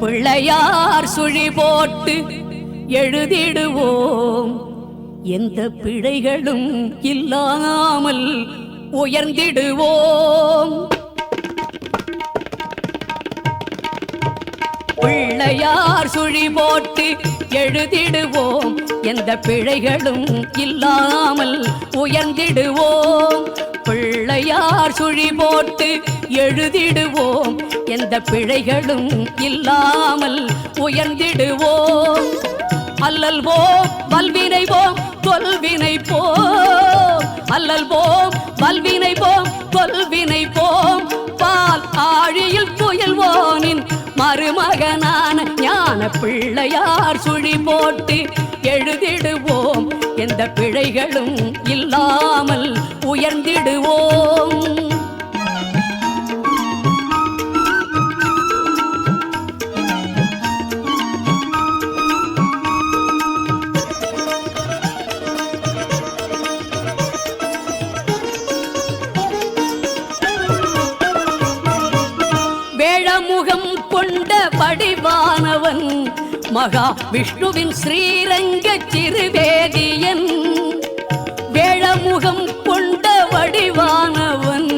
பிள்ளையார் சுழி போட்டு எழுதிடுவோம். எந்த பிழைகளும் இல்லாமல் உயர்ந்திடுவோம். பிள்ளையார் சுழி போட்டு எழுதிடுவோம். எந்த பிழைகளும் இல்லாமல் உயர்ந்திடுவோம். பிள்ளையார் சுழி போட்டு எழுதிடுவோம். எந்த பிழைகளும் இல்லாமல் உயர்ந்திடுவோம். அல்லல்வோம் வல்வினை போம் தொல்வினை போம் அல்லல்வோம் வல்வினை போம் தொல்வினை போம் பால் ஆழியில் புயல்வோனின் மருமகனான ஞான பிள்ளையார் சுழி போட்டு எழுதிடுவோம். எந்த பிழைகளும் இல்லாமல் உயர்ந்தி கொண்ட படிவானவன் மகா விஷ்ணுவின் ஸ்ரீரங்க சிறுவேதியன். வேளமுகம் கொண்ட வடிவானவன்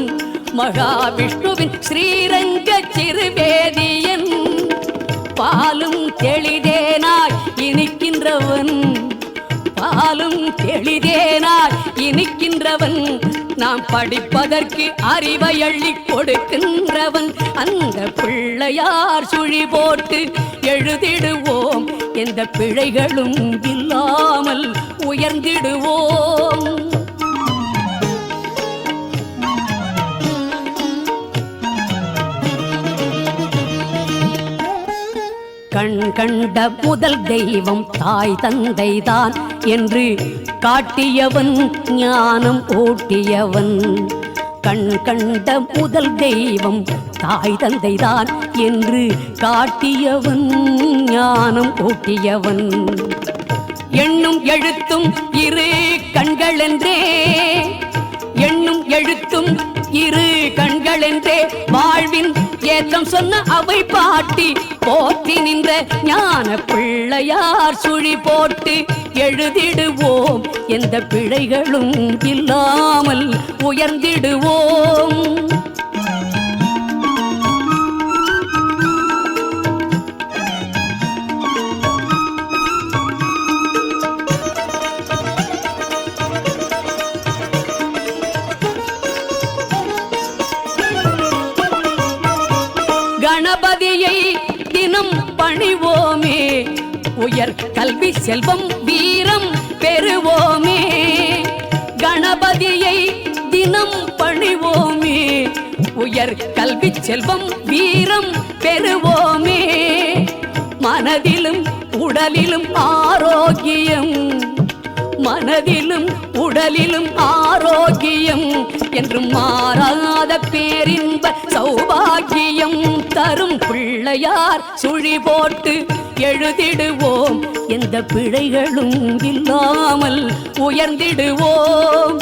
மகா விஷ்ணுவின் ஸ்ரீரங்க சிறுவேதியன். பாலு தெளிதேனாய் இனிக்கின்றவன் நாம் படிப்பதற்கு அறிவை அள்ளி கொடுக்கின்றவன். அந்த பிள்ளையார் சுழி போட்டு எழுதிடுவோம். எந்த பிழைகளும் இல்லாமல் உயர்ந்திடுவோம். கண் கண்ட முதல் தெய்வம் தாய் தந்தை தான் என்று காட்டியவன் ஞானம் ஓட்டியவன் கண் கண்ட முதல் தெய்வம் தாய் தந்தை தான் என்று காட்டியவன் ஞானம் ஓட்டியவன் எண்ணும் எழுத்தும் இரு கண்களென்றே எண்ணும் எழுத்தும் இரு கண்களென்றே வாழ்வின் ஏற்றம் சொன்ன அவை பாட்டி போற்றி நின்ற ஞான பிள்ளையார் சுழி போட்டு எழுதிடுவோம். எந்த பிழைகளும் இல்லாமல் உயர்ந்திடுவோம். கணபதியை தினம் பணிவோமே. உயர் கல்வி செல்வம் வீரம் பெறுவோமே. கணபதியை தினம் பணிவோமே. உயர் கல்வி செல்வம் வீரம் பெறுவோமே. மனதிலும் உடலிலும் ஆரோக்கியம். மனதிலும் உடலிலும் ஆரோக்கியம். என்று மாறாத பேரின்ப சௌபாகியம் தரும் பிள்ளையார் சுழி போட்டு எழுதிடுவோம். எந்த பிழைகளும் இல்லாமல் உயர்ந்திடுவோம்.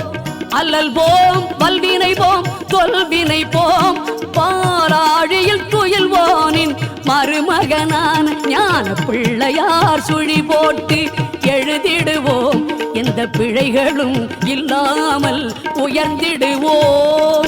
அல்லல் போம் வல்வினை போம் தொல்வினை போம். பாராழியில் துயில்வோனின் மருமகனான ஞான பிள்ளையார் சுழி போட்டு பிழைகளும் இல்லாமல் உயர்ந்திடுவோம்.